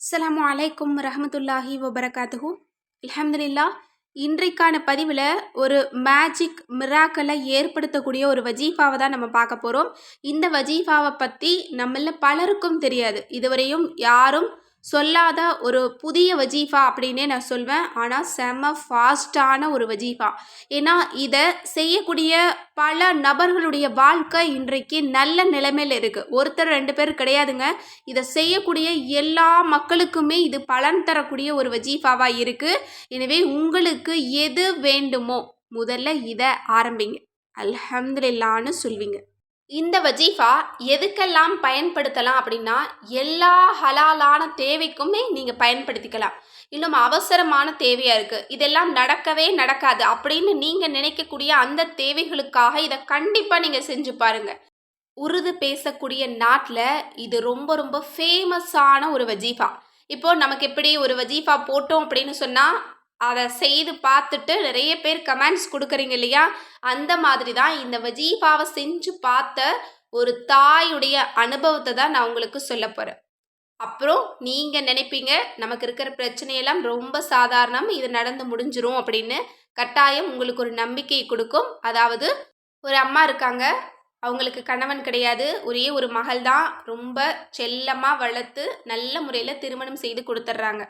அஸ்லாம் அலைக்கும் ரஹமத்துல்லாஹி வபரகாத்துஹு. அலமதுல்லா இன்றைக்கான பதிவில் ஒரு மேஜிக் மிராக்கலை ஏற்படுத்தக்கூடிய ஒரு வஜீஃபாவை தான் நம்ம பார்க்க போகிறோம் இந்த வஜீஃபாவை பற்றி நம்மள பலருக்கும் தெரியாது. இதுவரையும் யாரும் சொல்லாத ஒரு புதிய வஜீஃபா அப்படின்னே நான் சொல்வேன். ஆனால் செம ஃபாஸ்ட்டான ஒரு வஜீஃபா. ஏன்னா இதை செய்யக்கூடிய பல நபர்களுடைய வாழ்க்கை இன்றைக்கு நல்ல நிலைமையில் இருக்குது ஒருத்தர் ரெண்டு பேர் கிடையாதுங்க. இதை செய்யக்கூடிய எல்லா மக்களுக்குமே இது பலன் தரக்கூடிய ஒரு வஜீஃபாவாக இருக்குது எனவே உங்களுக்கு எது வேண்டுமோ முதல்ல இதை ஆரம்பிங்க. அல்ஹம்துலில்லான்னு சொல்வீங்க. இந்த வஜீஃபா எதுக்கெல்லாம் பயன்படுத்தலாம் அப்படின்னா எல்லா ஹலாலான தேவைக்குமே நீங்கள் பயன்படுத்திக்கலாம். இன்னும் அவசரமான தேவையாக இருக்குது இதெல்லாம் நடக்கவே நடக்காது அப்படின்னு நீங்கள் நினைக்கக்கூடிய அந்த தேவைகளுக்காக இதை கண்டிப்பாக நீங்கள் செஞ்சு பாருங்கள் உருது பேசக்கூடிய நாட்டில் இது ரொம்ப ரொம்ப ஃபேமஸான ஒரு வஜீஃபா. இப்போது நமக்கு எப்படி ஒரு வஜீஃபா போட்டோம் அப்படின்னு சொன்னால் அதை செய்து பார்த்துட்டு நிறைய பேர் கமெண்ட்ஸ் கொடுக்குறீங்க இல்லையா? அந்த மாதிரி தான் இந்த வஜீஃபாவை செஞ்சு பார்த்த ஒரு தாயுடைய அனுபவத்தை தான் நான் உங்களுக்கு சொல்ல போகிறேன் அப்புறம் நீங்கள் நினைப்பீங்க நமக்கு இருக்கிற பிரச்சனையெல்லாம் ரொம்ப சாதாரணம் இது நடந்து முடிஞ்சிரும் அப்படின்னு கட்டாயம் உங்களுக்கு ஒரு நம்பிக்கை கொடுக்கும். அதாவது ஒரு அம்மா இருக்காங்க அவங்களுக்கு கணவன் கிடையாது ஒரே ஒரு மகள் தான் ரொம்ப செல்லமாக வளர்த்து நல்ல முறையில் திருமணம் செய்து கொடுத்துட்றாங்க.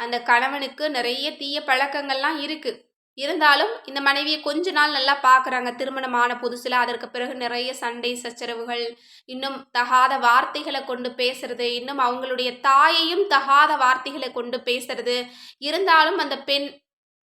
அந்த கணவனுக்கு நிறைய தீய பழக்கங்கள்லாம் இருக்குது இருந்தாலும் இந்த மனைவியை கொஞ்ச நாள் நல்லா பார்க்குறாங்க. திருமணமான புதுசில் அதற்கு பிறகு நிறைய சண்டை சச்சரவுகள் இன்னும் தகாத வார்த்தைகளை கொண்டு பேசுறது இன்னும் அவங்களுடைய தாயையும் தகாத வார்த்தைகளை கொண்டு பேசுறது. இருந்தாலும் அந்த பெண்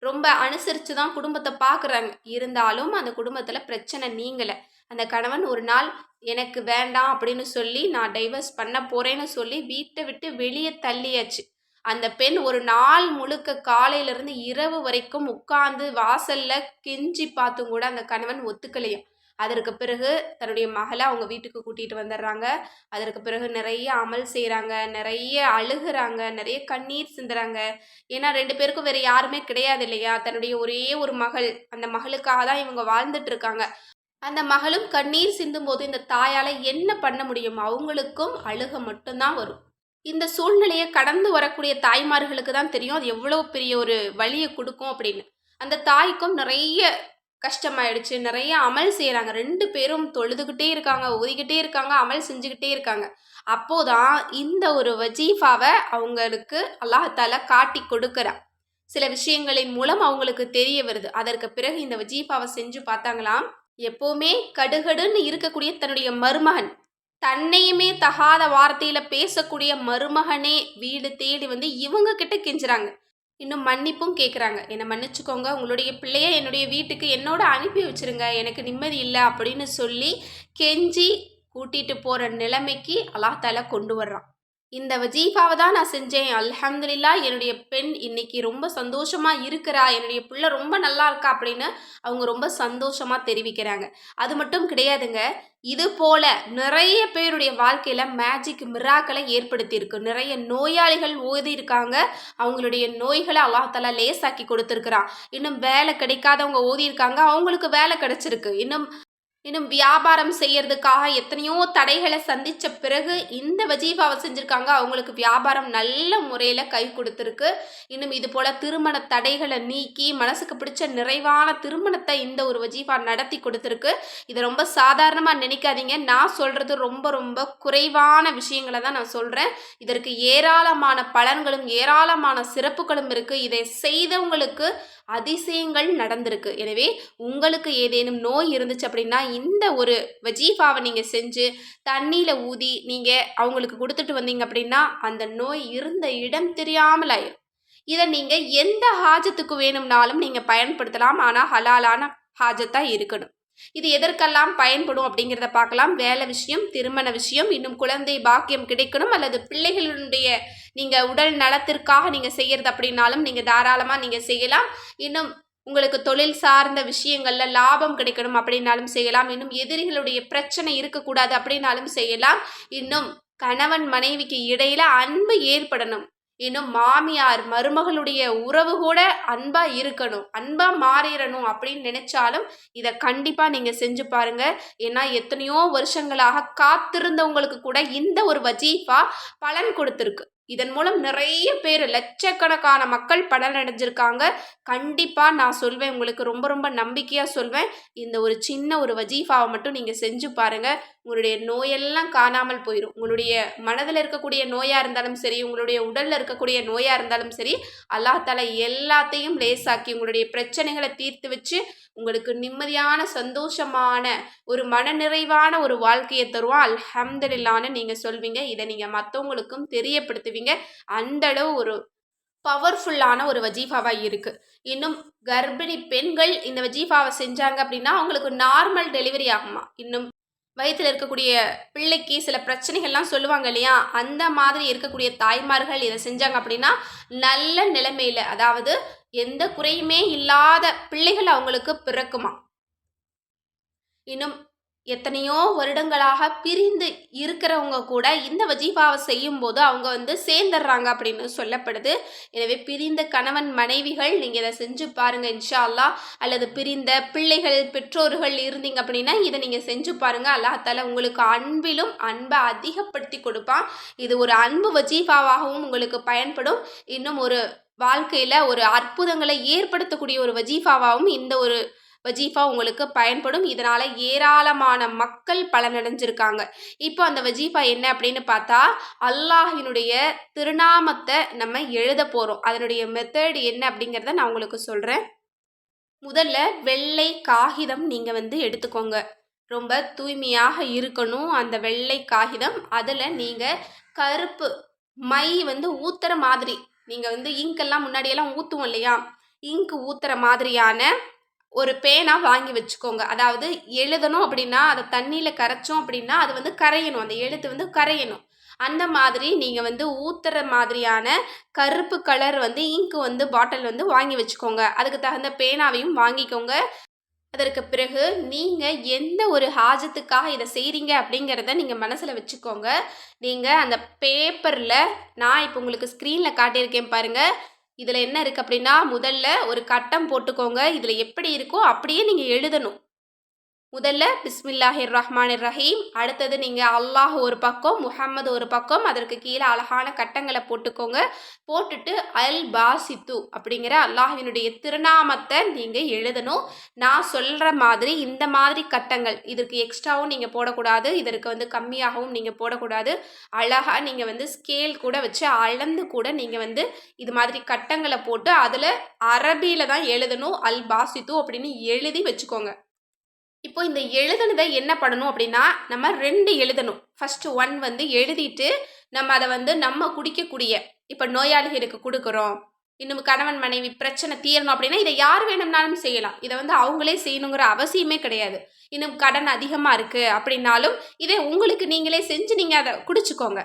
ரொம்ப அனுசரித்து தான் குடும்பத்தை பார்க்குறாங்க. இருந்தாலும் அந்த குடும்பத்தில் பிரச்சனை நீங்கலை. அந்த கணவன் ஒரு நாள் எனக்கு வேண்டாம் அப்படின்னு சொல்லி நான் டைவர்ஸ் பண்ண போகிறேன்னு சொல்லி வீட்டை விட்டு வெளியே தள்ளியாச்சு. அந்த பெண் ஒரு நாள் முழுக்க காலையிலேருந்து இரவு வரைக்கும் உட்கார்ந்து வாசலில் கெஞ்சி பார்த்தும் கூட அந்த கணவன் ஒத்துக்கலையும் அதற்கு பிறகு தன்னுடைய மகளை அவங்க வீட்டுக்கு கூட்டிகிட்டு வந்துடுறாங்க. அதற்கு பிறகு நிறைய அமல் செய்கிறாங்க நிறைய அழுகிறாங்க நிறைய கண்ணீர் சிந்துறாங்க. ஏன்னா ரெண்டு பேருக்கும் வேறு யாருமே கிடையாது இல்லையா? தன்னுடைய ஒரே ஒரு மகள் அந்த மகளுக்காக தான் இவங்க வாழ்ந்துட்டு இருக்காங்க. அந்த மகளும் கண்ணீர் சிந்தும் போது இந்த தாயால் என்ன பண்ண முடியும்? அவங்களுக்கும் அழுக மட்டும்தான் வரும். இந்த சூழ்நிலையை கடந்து வரக்கூடிய தாய்மார்களுக்கு தான் தெரியும். அது எவ்வளோ பெரிய ஒரு வழியை கொடுக்கும் அப்படின்னு. அந்த தாய்க்கும் நிறைய கஷ்டமாயிடுச்சு. நிறைய அமல் செய்கிறாங்க ரெண்டு பேரும் தொழுதுகிட்டே இருக்காங்க ஊதிக்கிட்டே இருக்காங்க அமல் செஞ்சுக்கிட்டே இருக்காங்க. அப்போதான் இந்த ஒரு வஜீஃபாவை அவங்களுக்கு அல்லாஹால காட்டி கொடுக்குறான் சில விஷயங்களின் மூலம் அவங்களுக்கு தெரிய வருது. அதற்கு பிறகு இந்த வஜீஃபாவை செஞ்சு பார்த்தாங்களாம். எப்போவுமே கடுகடுன்னு இருக்கக்கூடிய தன்னுடைய மருமகன். தன்னையுமே தகாத வார்த்தையில் பேசக்கூடிய மருமகனே வீடு தேடி வந்து இவங்க கிட்ட கெஞ்சுறாங்க. இன்னும் மன்னிப்பும் கேட்குறாங்க என்னை மன்னிச்சுக்கோங்க. உங்களுடைய பிள்ளைய என்னுடைய வீட்டுக்கு என்னோட அனுப்பி வச்சுருங்க. எனக்கு நிம்மதி இல்லை அப்படின்னு சொல்லி கெஞ்சி கூட்டிகிட்டு போகிற நிலைமைக்கு அல்லாஹால கொண்டு வர்றான். இந்த வஜீஃபாவை தான் நான் செஞ்சேன். அல்ஹம்துலில்லா என்னுடைய பெண் இன்னைக்கு ரொம்ப சந்தோஷமாக இருக்கிறா. என்னுடைய பிள்ளை ரொம்ப நல்லா இருக்கா அப்படின்னு அவங்க ரொம்ப சந்தோஷமாக தெரிவிக்கிறாங்க. அது மட்டும் கிடையாதுங்க. இது போல நிறைய பேருடைய வாழ்க்கையில் மேஜிக் மிராக்களை ஏற்படுத்தியிருக்கு. நிறைய நோயாளிகள் ஓதி இருக்காங்க அவங்களுடைய நோய்களை அல்லாஹால லேசாக்கி கொடுத்துருக்குறான். இன்னும் வேலை கிடைக்காதவங்க ஓதி இருக்காங்க அவங்களுக்கு வேலை கிடைச்சிருக்கு. இன்னும் இன்னும் வியாபாரம் செய்யறதுக்காக எத்தனையோ தடைகளை சந்தித்த பிறகு இந்த வஜீஃபாவை செஞ்சுருக்காங்க. அவங்களுக்கு வியாபாரம் நல்ல முறையில் கை கொடுத்துருக்கு. இன்னும் இது போல் திருமண தடைகளை நீக்கி மனசுக்கு பிடிச்ச நிறைவான திருமணத்தை இந்த ஒரு வஜீஃபா நடத்தி கொடுத்துருக்கு. இதை ரொம்ப சாதாரணமாக நினைக்காதீங்க. நான் சொல்கிறது ரொம்ப ரொம்ப குறைவான விஷயங்களை தான் நான் சொல்கிறேன் இதற்கு ஏராளமான பலன்களும் ஏராளமான சிறப்புகளும் இருக்குது இதை செய்தவங்களுக்கு அதிசயங்கள் நடந்திருக்கு. எனவே உங்களுக்கு ஏதேனும் நோய் இருந்துச்சு அப்படின்னா இந்த ஒரு வஜீஃபாவை நீங்கள் செஞ்சு தண்ணியில் ஊதி நீங்கள் அவங்களுக்கு கொடுத்துட்டு வந்தீங்க அப்படின்னா அந்த நோய் இருந்த இடம் தெரியாமல் ஆயிடும் இதை நீங்கள் எந்த ஹாஜத்துக்கு வேணும்னாலும் நீங்கள் பயன்படுத்தலாம். ஆனால் ஹலாலான ஹாஜத்தாக இருக்கணும். இது எதற்கெல்லாம் பயன்படும் அப்படிங்கிறத பார்க்கலாம். வேலை விஷயம் திருமண விஷயம் இன்னும் குழந்தை பாக்கியம் கிடைக்கணும் அல்லது பிள்ளைகளுடைய நீங்கள் உடல் நலத்திற்காக நீங்கள் செய்கிறது அப்படின்னாலும் நீங்கள் தாராளமாக நீங்கள் செய்யலாம். இன்னும் உங்களுக்கு தொழில் சார்ந்த விஷயங்களில் லாபம் கிடைக்கணும் அப்படின்னாலும் செய்யலாம். இன்னும் எதிரிகளுடைய பிரச்சனை இருக்கக்கூடாது அப்படின்னாலும் செய்யலாம். இன்னும் கணவன் மனைவிக்கு இடையில அன்பு ஏற்படணும். இன்னும் மாமியார் மருமகளுடைய உறவு கூட அன்பா இருக்கணும் அன்பா மாறிடணும் அப்படின்னு நினைச்சாலும் இதை கண்டிப்பா நீங்க செஞ்சு பாருங்க. ஏன்னா எத்தனையோ வருஷங்களாக காத்திருந்தவங்களுக்கு கூட இந்த ஒரு வஜீஃபா பலன் கொடுத்துருக்கு. இதன் மூலம் நிறைய பேர் லட்சக்கணக்கான மக்கள் பலனடைஞ்சிருக்காங்க கண்டிப்பாக நான் சொல்வேன் உங்களுக்கு ரொம்ப ரொம்ப நம்பிக்கையாக சொல்வேன். இந்த ஒரு சின்ன ஒரு வஜீஃபாவை மட்டும் நீங்கள் செஞ்சு பாருங்கள் உங்களுடைய நோயெல்லாம் காணாமல் போயிடும் உங்களுடைய மனதில் இருக்கக்கூடிய நோயாக இருந்தாலும் சரி உங்களுடைய உடலில் இருக்கக்கூடிய நோயாக இருந்தாலும் சரி அல்லாத்தால எல்லாத்தையும் லேசாக்கி உங்களுடைய பிரச்சனைகளை தீர்த்து வச்சு உங்களுக்கு நிம்மதியான சந்தோஷமான ஒரு மனநிறைவான ஒரு வாழ்க்கையை தருவான். அல்ஹம்துலில்லான்னு நீங்கள் சொல்வீங்க. இதை நீங்கள் மற்றவங்களுக்கும் தெரியப்படுத்துவீங்க. அந்தளவு ஒரு பவர்ஃபுல்லான ஒரு வஜீஃபாவாக இருக்குது இன்னும் கர்ப்பிணி பெண்கள் இந்த வஜீஃபாவை செஞ்சாங்க அப்படின்னா அவங்களுக்கு நார்மல் டெலிவரி ஆகுமா? இன்னும் வயிற்றில் இருக்கக்கூடிய பிள்ளைக்கு சில பிரச்சனைகள்லாம் சொல்லுவாங்க இல்லையா? அந்த மாதிரி இருக்கக்கூடிய தாய்மார்கள் இதை செஞ்சாங்க அப்படின்னா நல்ல நிலைமையில் அதாவது எந்த குறையுமே இல்லாத பிள்ளைகள் அவங்களுக்கு பிறக்குமா? இன்னும் எத்தனையோ வருடங்களாக பிரிந்து இருக்கிறவங்க கூட இந்த வஜீஃபாவை செய்யும்போது அவங்க வந்து சேர்ந்துடுறாங்க அப்படின்னு சொல்லப்படுது. எனவே பிரிந்த கணவன் மனைவிகள் நீங்கள் இதை செஞ்சு பாருங்கள் இன்ஷா அல்லா அல்லது பிரிந்த பிள்ளைகள் பெற்றோர்கள் இருந்தீங்க அப்படின்னா இதை நீங்கள் செஞ்சு பாருங்கள் அல்லாஹால உங்களுக்கு அன்பிலும் அன்பை அதிகப்படுத்தி கொடுப்பான். இது ஒரு அன்பு வஜீஃபாவாகவும் உங்களுக்கு பயன்படும். இன்னும் ஒரு வாழ்க்கையில் ஒரு அற்புதங்களை ஏற்படுத்தக்கூடிய ஒரு வஜீஃபாவாகவும் இந்த ஒரு வஜீஃபா உங்களுக்கு பயன்படும். இதனால் ஏராளமான மக்கள் பலனடைஞ்சிருக்காங்க. இப்போ அந்த வஜீஃபா என்ன அப்படின்னு பார்த்தா அல்லாஹினுடைய திருநாமத்தை நம்ம எழுத போகிறோம் அதனுடைய மெத்தட் என்ன அப்படிங்கிறத நான் உங்களுக்கு சொல்கிறேன் முதல்ல வெள்ளை காகிதம் நீங்கள் வந்து எடுத்துக்கோங்க. ரொம்ப தூய்மையாக இருக்கணும் அந்த வெள்ளை காகிதம். அதில் நீங்கள் கருப்பு மை வந்து ஊத்துற மாதிரி. நீங்கள் வந்து இங்கெல்லாம் முன்னாடியெல்லாம் ஊற்றுவோம் இல்லையா? இங்கு ஊத்துற மாதிரியான ஒரு பேனா வாங்கி வச்சுக்கோங்க. அதாவது எழுதணும் அப்படின்னா அதை தண்ணியில் கரைச்சோம் அப்படின்னா அது வந்து கரையணும். அந்த எழுத்து வந்து கரையணும். அந்த மாதிரி நீங்கள் வந்து ஊத்துற மாதிரியான கருப்பு கலர் வந்து இங்கு வந்து பாட்டில் வந்து வாங்கி வச்சுக்கோங்க. அதுக்கு தகுந்த பேனாவையும் வாங்கிக்கோங்க. அதற்கு பிறகு நீங்கள் எந்த ஒரு ஹாஜத்துக்காக இதை செய்கிறீங்க அப்படிங்கிறத நீங்கள் மனசில் வச்சுக்கோங்க. நீங்கள் அந்த பேப்பரில் நான் இப்போ உங்களுக்கு ஸ்க்ரீனில் காட்டியிருக்கேன் பாருங்கள் இதில் என்ன இருக்குது அப்படின்னா முதல்ல ஒரு கட்டம் போட்டுக்கோங்க. இதில் எப்படி இருக்கோ அப்படியே நீங்கள் எழுதணும். முதல்ல பிஸ்மில்லாஹிர் ரஹ்மான் ரஹீம் அடுத்தது நீங்கள் அல்லாஹ் ஒரு பக்கம் முஹம்மது ஒரு பக்கம் அதற்கு கீழே அழகான கட்டங்களை போட்டுக்கோங்க. போட்டுட்டு அல் பாசித்து அப்படிங்கிற அல்லாஹினுடைய திருநாமத்தை நீங்கள் எழுதணும். நான் சொல்கிற மாதிரி இந்த மாதிரி கட்டங்கள் இதற்கு எக்ஸ்ட்ராவும் நீங்கள் போடக்கூடாது இதற்கு வந்து கம்மியாகவும் நீங்கள் போடக்கூடாது. அழகாக நீங்கள் வந்து ஸ்கேல் கூட வச்சு அளந்து கூட நீங்கள் வந்து இது மாதிரி கட்டங்களை போட்டு அதில் அரபியில் தான் எழுதணும் அல் பாசித்து அப்படின்னு எழுதி வச்சுக்கோங்க. இப்போ இந்த எழுதுனதை என்ன பண்ணணும் அப்படின்னா நம்ம ரெண்டு எழுதணும். ஃபஸ்ட்டு ஒன் வந்து எழுதிட்டு நம்ம அதை வந்து நம்ம குடிக்கக்கூடிய இப்போ நோயாளிகளுக்கு கொடுக்குறோம். இன்னும் கணவன் மனைவி பிரச்சனை தீரணும் அப்படின்னா இதை யார் வேணும்னாலும் செய்யலாம். இதை வந்து அவங்களே செய்யணுங்கிற அவசியமே கிடையாது. இன்னும் கடன் அதிகமாக இருக்குது அப்படின்னாலும் இதை உங்களுக்கு நீங்களே செஞ்சு நீங்கள் அதை குடிச்சுக்கோங்க.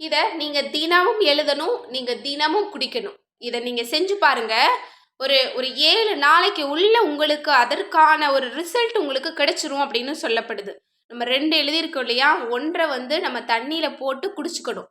இதை நீங்கள் தினமும் எழுதணும் நீங்கள் தினமும் குடிக்கணும். இதை நீங்கள் செஞ்சு பாருங்கள் ஒரு ஒரு ஏழு நாளைக்கு உள்ள உங்களுக்கு அதற்கான ஒரு ரிசல்ட் உங்களுக்கு கிடைச்சிரும் அப்படின்னு சொல்லப்படுது. நம்ம ரெண்டு எழுதியிருக்கோம் இல்லையா? ஒன்றை வந்து நம்ம தண்ணியில் போட்டு குடிச்சுக்கணும்.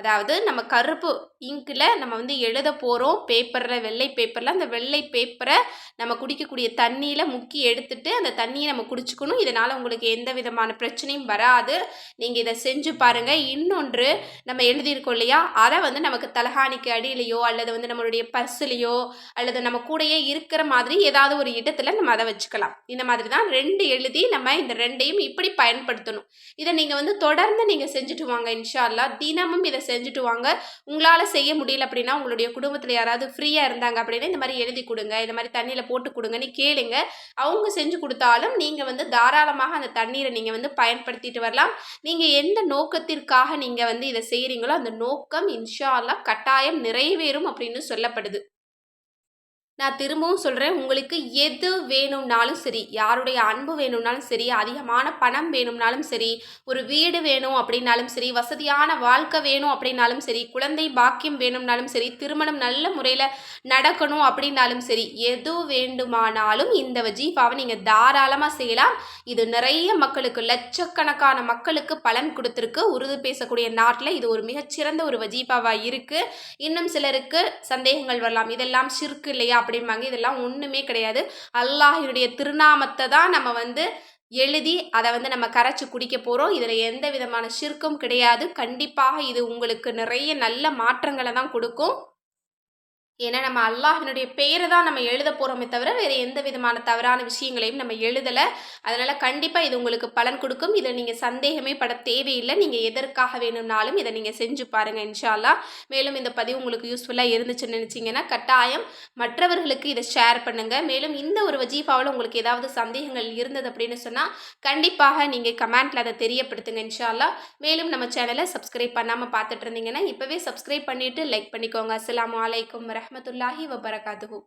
அதாவது நம்ம கருப்பு இங்கில் நம்ம வந்து எழுத போகிறோம் பேப்பரில் வெள்ளை பேப்பரில். அந்த வெள்ளை பேப்பரை நம்ம குடிக்கக்கூடிய தண்ணியில் முக்கி எடுத்துட்டு அந்த தண்ணியை நம்ம குடிச்சுக்கணும். இதனால் உங்களுக்கு எந்த விதமான பிரச்சனையும் வராது. நீங்கள் இதை செஞ்சு பாருங்கள் இன்னொன்று நம்ம எழுதியிருக்கோம் இல்லையா? அதை வந்து நமக்கு தலகாணிக்கு அடியிலையோ அல்லது வந்து நம்மளுடைய பர்ஸ்லேயோ அல்லது நம்ம கூடயே இருக்கிற மாதிரி ஏதாவது ஒரு இடத்துல நம்ம அதை வச்சுக்கலாம். இந்த மாதிரி தான் ரெண்டு எழுதி நம்ம இந்த ரெண்டையும் இப்படி பயன்படுத்தணும். இதை நீங்கள் வந்து தொடர்ந்து நீங்கள் செஞ்சுட்டு வாங்க இன்ஷால்லா தினமும் இதை செஞ்சுட்டு வாங்க. உங்களால் செய்ய முடியல அப்படின்னா உங்களுடைய குடும்பத்தில் யாராவது ஃப்ரீயாக இருந்தாங்க அப்படின்னா இந்த மாதிரி எழுதி கொடுங்க. இந்த மாதிரி தண்ணியில் போட்டு கொடுங்கன்னு கேளுங்க. அவங்க செஞ்சு கொடுத்தாலும் நீங்கள் வந்து தாராளமாக அந்த தண்ணீரை நீங்கள் வந்து பயன்படுத்திட்டு வரலாம். நீங்கள் எந்த நோக்கத்திற்காக நீங்கள் வந்து இதை செய்கிறீங்களோ அந்த நோக்கம் இன்ஷா அல்லா கட்டாயம் நிறைவேறும் அப்படின்னு சொல்லப்படுது. நான் திரும்பவும் சொல்கிறேன் உங்களுக்கு எது வேணும்னாலும் சரி யாருடைய அன்பு வேணும்னாலும் சரி அதிகமான பணம் வேணும்னாலும் சரி ஒரு வீடு வேணும் அப்படின்னாலும் சரி வசதியான வாழ்க்கை வேணும் அப்படின்னாலும் சரி குழந்தை பாக்கியம் வேணும்னாலும் சரி திருமணம் நல்ல முறையில் நடக்கணும் அப்படின்னாலும் சரி எது வேண்டுமானாலும் இந்த வஜீஃபாவை நீங்கள் தாராளமாக செய்யலாம். இது நிறைய மக்களுக்கு லட்சக்கணக்கான மக்களுக்கு பலன் கொடுத்துருக்கு. உருது பேசக்கூடிய நாட்டில் இது ஒரு மிகச்சிறந்த ஒரு வஜீஃபாவாக இருக்குது இன்னும் சிலருக்கு சந்தேகங்கள் வரலாம். இதெல்லாம் சிற்கு இல்லையா? அப்படிம்பாங்க. இதெல்லாம் ஒன்றுமே கிடையாது. அல்லாஹினுடைய திருநாமத்தை தான் நம்ம வந்து எழுதி அதை வந்து நம்ம கரைச்சி குடிக்க போகிறோம் இதில் எந்த விதமான சிற்கும் கிடையாது. கண்டிப்பாக இது உங்களுக்கு நிறைய நல்ல மாற்றங்களை தான் கொடுக்கும். ஏன்னா நம்ம அல்லாஹினுடைய பெயரை தான் நம்ம எழுத போகிறோமே தவிர வேறு எந்த விதமான தவறான விஷயங்களையும் நம்ம எழுதலை. அதனால் கண்டிப்பாக இது உங்களுக்கு பலன் கொடுக்கும். இதில் நீங்கள் சந்தேகமே பட தேவையில்லை. நீங்கள் எதற்காக வேணும்னாலும் இதை நீங்கள் செஞ்சு பாருங்கள் இன்ஷால்லா மேலும் இந்த பதிவு உங்களுக்கு யூஸ்ஃபுல்லாக இருந்துச்சுன்னு நினச்சிங்கன்னா கட்டாயம் மற்றவர்களுக்கு இதை ஷேர் பண்ணுங்கள் மேலும் இந்த ஒரு வஜீஃபாவில் உங்களுக்கு ஏதாவது சந்தேகங்கள் இருந்தது அப்படின்னு சொன்னால் கண்டிப்பாக நீங்கள் கமெண்ட்டில் அதை தெரியப்படுத்துங்க இன்ஷால்லா மேலும் நம்ம சேனலை சப்ஸ்கிரைப் பண்ணாமல் பார்த்துட்டு இருந்தீங்கன்னா இப்போவே சப்ஸ்கிரைப் பண்ணிவிட்டு லைக் பண்ணிக்கோங்க. அஸ்லாம் வலைக்கம் வரமத்துல்லாஹி வபரகாத்துஹூ